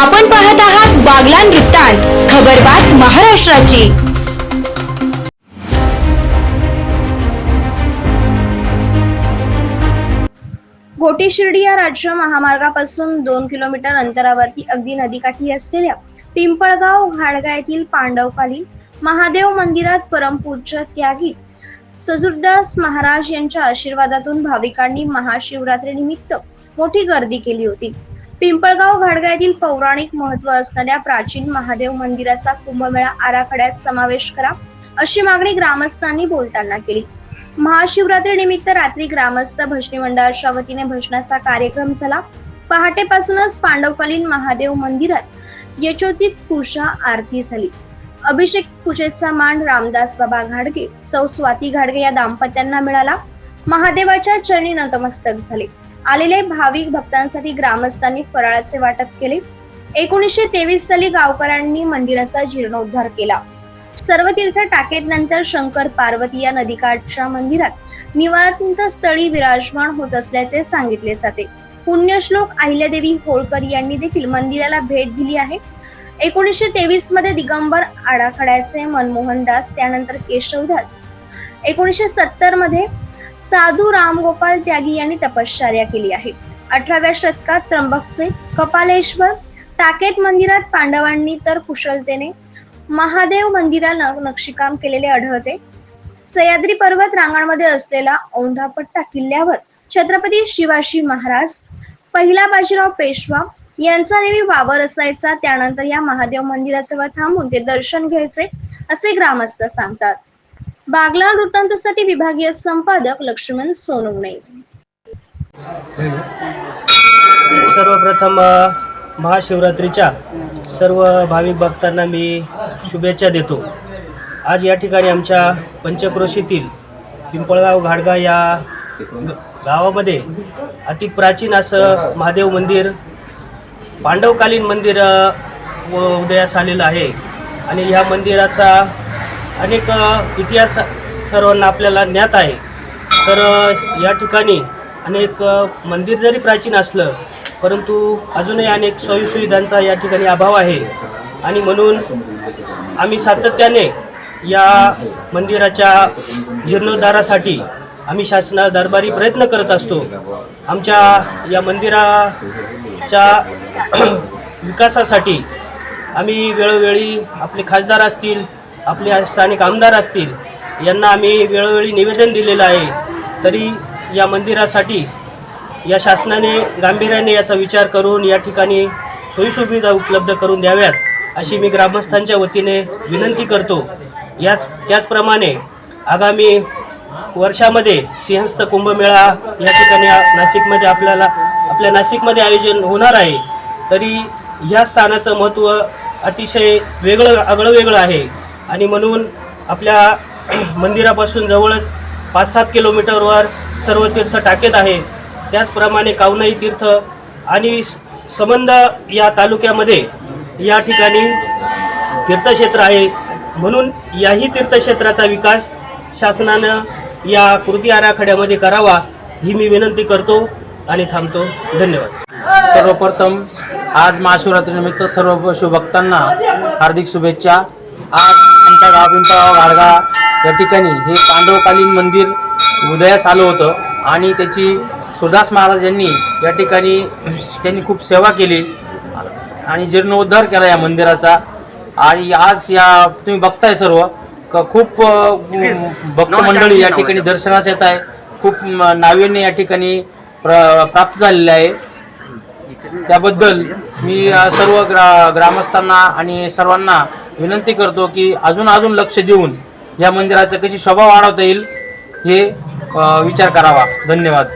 आपण पाहत आहात बागलान वृत्तांत खबरबात महाराष्ट्राची. गोटी शिर्डी या राज्य महामार्गापासून दोन किलोमीटर अंतरावरती अगदी नदीकाठी असलेल्या पिंपळगाव घाडगा येथील पांडवकालीन महादेव मंदिरात परमपूज्य त्यागी सजुरदास महाराज यांच्या आशीर्वादातून भाविकांनी महाशिवरात्री निमित्त मोठी गर्दी केली होती. पिंपळगाव घाडगा येथील पौराणिक महत्त्व असणाऱ्या प्राचीन महादेव मंदिराचा कुंभमेळा आराखड्यात समावेश करा अशी मागणी ग्रामस्थांनी बोलताना केली. महाशिवरात्री निमित्त रात्री ग्रामस्थ भजनी मंडळाच्या वतीने भजनाचा कार्यक्रम झाला. पहाटेपासूनच पांडवकालीन महादेव मंदिरात यचोतीत पूजा आरती झाली. अभिषेक पूजेचा मान रामदास बाबा घाडगे सौ स्वाती घाडगे या दाम्पत्यांना मिळाला. महादेवाच्या चरणी नतमस्तक झाले. आलेले भाविक भक्तांसाठी ग्रामस्थांनी फराळाचे वाटप केले. एकोणीसशे तेवीस साली गावकऱ्यांनी मंदिराचा जीर्णोद्धार केला. सर्व तीर्थ टाकेत नंतर शंकर पार्वती या नदीकाठच्या मंदिरात निवांत स्थळी विराजमान होत असल्याचे सांगितले जाते. पुण्यश्लोक अहिल्यादेवी होळकर यांनी देखील मंदिराला भेट दिली आहे. एकोणीसशे तेवीसमध्ये दिगंबर आडाखड्याचे मनमोहन दास त्यानंतर केशवदास एकोणीसशे सत्तरमध्ये साधू रामगोपाल त्यागी यांनी तपश्चर्या केली आहे. अठराव्या शतकात त्र्यंबकचे कपालेश्वर टाकेत मंदिरात पांडवांनी तर कुशलतेने महादेव मंदिराला नक्षीकाम केलेले आढळते. सह्याद्री पर्वत रांगांमध्ये असलेला औंढापट्टा किल्ल्यावर छत्रपती शिवाजी महाराज पहिला बाजीराव पेशवा यांचा नेहमी वावर असायचा त्यानंतर या महादेव मंदिराजवळ थांबून ते दर्शन घ्यायचे असे ग्रामस्थ सांगतात. बागला वृत्तांतसाठी विभागीय संपादक लक्ष्मण सोनवणे. सर्वप्रथम महाशिवरात्रीच्या सर्व भाविक भक्तांना मी शुभेच्छा देतो. आज या ठिकाणी आमच्या पंचक्रोशीतील पिंपळगाव घाडगा या गावामध्ये अति प्राचीन असं महादेव मंदिर पांडवकालीन मंदिर व उदयास आलेलं आहे. आणि ह्या मंदिराचा अनेक इतिहास सर्वांना आपल्याला ज्ञात आहे. तर या ठिकाणी अनेक मंदिर जरी प्राचीन असलं परंतु अजूनही अनेक सोयीसुविधांचा या ठिकाणी अभाव आहे. आणि म्हणून आम्ही सातत्याने या मंदिराच्या जीर्णोद्धारासाठी आम्ही शासना दरबारी प्रयत्न करत असतो. आमच्या या मंदिराच्या विकासासाठी आम्ही वेळोवेळी आपले खासदार असतील आपले स्थानिक आमदार असतील यांना आम्ही वेळोवेळी निवेदन दिलेलं आहे. तरी या मंदिरासाठी या शासनाने गांभीर्याने याचा विचार करून या ठिकाणी सोयीसुविधा उपलब्ध करून द्याव्यात अशी मी ग्रामस्थांच्या वतीने विनंती करतो. या त्याचप्रमाणे आगामी वर्षामध्ये सिंहस्थ कुंभमेळा या ठिकाणी नाशिकमध्ये आपल्याला आपल्या नाशिकमध्ये आयोजन होणार आहे. तरी ह्या स्थानाचं महत्त्व अतिशय वेगळं आगळं वेगळं आहे. आणि म्हणून आपल्या मंदिरापासून जवळच पाच सात किलोमीटरवर सर्व तीर्थ टाकेत आहे त्याचप्रमाणे कावनाई तीर्थ आणि संबंध या तालुक्यामध्ये या ठिकाणी तीर्थक्षेत्र आहे. म्हणून याही तीर्थक्षेत्राचा विकास शासनानं या कृती आराखड्यामध्ये करावा ही मी विनंती करतो आणि थांबतो. धन्यवाद. सर्वप्रथम आज महाशिवरात्रीनिमित्त सर्व शिवभक्तांना हार्दिक शुभेच्छा. आज आमच्या गाव पिंपळगाव गाडगा या ठिकाणी हे पांडवकालीन मंदिर उदयास आलं होतं. आणि त्याची सुरदास महाराज यांनी या ठिकाणी त्यांनी खूप सेवा केली आणि जीर्णोद्धार केला या मंदिराचा. आणि आज या तुम्ही बघताय सर्व क खूप भक्त मंडळी या ठिकाणी दर्शनास येत आहे. खूप नाविन्य या ठिकाणी प्र प्राप्त झालेले आहे. त्याबद्दल मी सर्व ग्रा ग्रामस्थांना आणि सर्वांना विनंती करतो की अजून अजून लक्ष देऊन या मंदिराचा कशी शोभा वाढवता येईल हे विचार करावा. धन्यवाद.